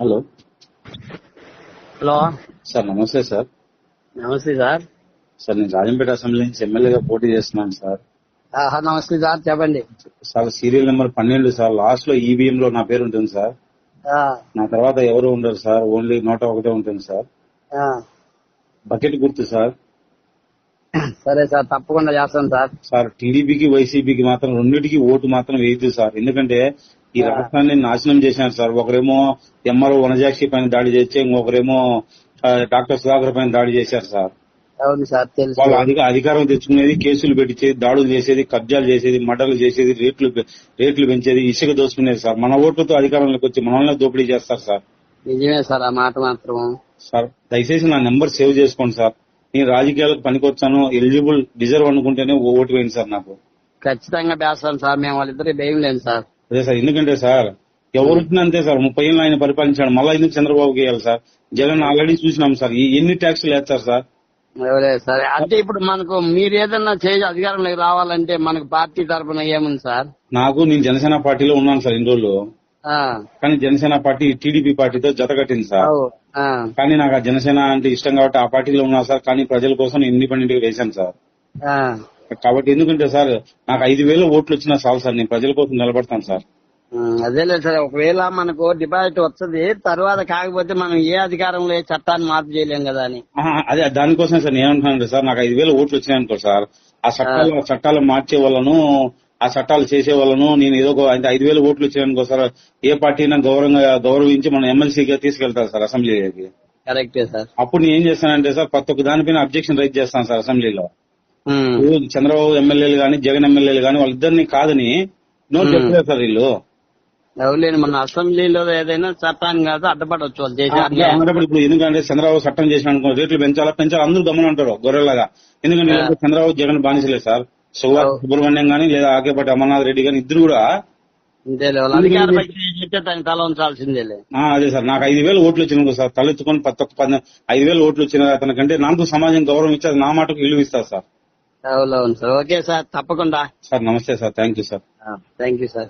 Hello. Hello. Sir నమస్తే sir. నమస్తే sir. Sir నేను రాజంపేట అసెంబ్లీ నుంచి ఎమ్మెల్యేగా పోటీ చేస్తున్నాను సార్. నమస్తే సార్ చెప్పండి. సార్ సీరియల్ నెంబర్ పన్నెండు సార్ లాస్ట్లో ఈవీఎం లో నా పేరు ఉంటుంది సార్. నా తర్వాత ఎవరు ఉండరు సార్ ఓన్లీ నోట ఒకటే ఉంటుంది సార్. బకెట్ గుర్తు సార్. సరే సార్ తప్పకుండా చేస్తాను సార్. సార్ టీడీపీకి వైసీపీకి మాత్రం రెండింటికి ఓటు మాత్రం వేయదు సార్. ఎందుకంటే ఈ రాష్ట్రాన్ని నాశనం చేశారు సార్. ఒకరేమో ఎంఆర్ఓ వనజాక్షి పైన దాడి చేస్తే ఇంకొకరేమో డాక్టర్ సుధాకర్ పైన దాడి చేశారు సార్. అవును సార్ తెలుసు. వాళ్ళు అధిక అధికారం తెచ్చుకునేది కేసులు పెట్టించేది దాడులు చేసేది కబ్జాలు చేసేది మర్డర్లు చేసేది రేట్లు రేట్లు పెంచేది ఇసుక దోసుకునేది సార్. మన ఓట్లతో అధికారంలోకి వచ్చి మనల్ని దోపిడీ చేస్తారు సార్. నిజమే సార్ ఆ మాట మాత్రం సార్ దయచేసి నా నెంబర్ సేవ్ చేసుకోండి సార్. నేను రాజకీయాలకు పనికొచ్చాను ఎలిజిబుల్ డిజర్వ్ అనుకుంటేనే ఓటు వేయండి సార్ నాకు. ఖచ్చితంగా వేస్తాం సార్ మేము వాళ్ళిద్దరికి భయం లేదు సార్. అదే సార్ ఎందుకంటే సార్ ఎవరు వచ్చినా అంతే సార్. ముప్పై ఏళ్ళు ఆయన పరిపాలించాడు. మళ్ళీ ఎందుకు చంద్రబాబుకి వేయాలి సార్? జగన్ ఆల్రెడీ చూసినాం సార్. ఎన్ని ట్యాక్సులు వేస్తారు సార్? సార్? అంటే ఇప్పుడు మనకు మీరు ఏదన్నా చేసి అధికారంలోకి రావాలంటే మనకు పార్టీ తరఫున ఏముంది సార్? నాకు నేను జనసేన పార్టీలో ఉన్నాను సార్ ఇన్ని రోజులు. కానీ జనసేన పార్టీ టీడీపీ పార్టీతో జతకట్టింది సార్. కానీ నాకు ఆ జనసేన అంటే ఇష్టం కాబట్టి ఆ పార్టీలో ఉన్నా సార్. కానీ ప్రజల కోసం ఇండిపెండెంట్గా వేశాను సార్. కాబట్టి ఎందుకంటే సార్ నాకు ఐదు వేల ఓట్లు వచ్చినా చాలు సార్. నేను ప్రజల కోసం నిలబడతాను సార్. అదేలే సార్. ఒకవేళ మనకు డిపాజిట్ వస్తుంది తర్వాత కాకపోతే మనం ఏ అధికారంలో ఏ చట్టాన్ని మార్పు చేయలేం కదా అని. అదే దానికోసం సార్ నేను ఏమంటున్నాను సార్. నాకు ఐదు వేల ఓట్లు వచ్చినాయి అనుకో సార్. ఆ చట్టాలు చట్టాలు మార్చే వాళ్ళను ఆ చట్టాలు చేసే వాళ్ళను నేను ఏదో అంటే ఐదు వేల ఓట్లు వచ్చినాయి అనుకో సార్ ఏ పార్టీ గౌరవంగా గౌరవించి మనం ఎమ్మెల్సీగా తీసుకెళ్తారు సార్ అసెంబ్లీకి కరెక్టే సార్. అప్పుడు నేను ఏం చేస్తానంటే సార్ ప్రతి ఒక్క దానిపైన అబ్జెక్షన్ రైజ్ చేస్తాను సార్ అసెంబ్లీలో. చంద్రబాబు ఎమ్మెల్యేలు గాని జగన్ ఎమ్మెల్యేలు గాని వాళ్ళిద్దరిని కాదని నో చెప్పలేదు సార్ వీళ్ళు. ఎవరులేని మన అసెంబ్లీలో ఏదైనా చట్టాన్ని కాదు అడ్డపడవచ్చు వాళ్ళు ఇప్పుడు ఎందుకంటే చంద్రబాబు చట్టం చేసిన అనుకో రేట్లు పెంచాలా పెంచాలా అందరూ గమనం అంటారు గొర్రెలాగా ఎందుకంటే చంద్రబాబు జగన్ బానిసలే సార్. సుబ్రహ్మణ్యం గాని లేదా ఆకేపాటి అమర్నాథ్ రెడ్డి గాని ఇద్దరు కూడా తల ఉంచాల్సిందేలే. అదే సార్ నాకు ఐదు వేలు ఓట్లు వచ్చిన సార్ తలెత్తుకొని పది ఐదు వేలు ఓట్లు వచ్చిన అతనికంటే నాకు సమాజం గౌరవం ఇచ్చి నా మాటకు విలువ ఇస్తారు సార్. అవునవును సార్. ఓకే సార్ తప్పకుండా. సార్ నమస్తే sir. Thank you sir. Thank you sir.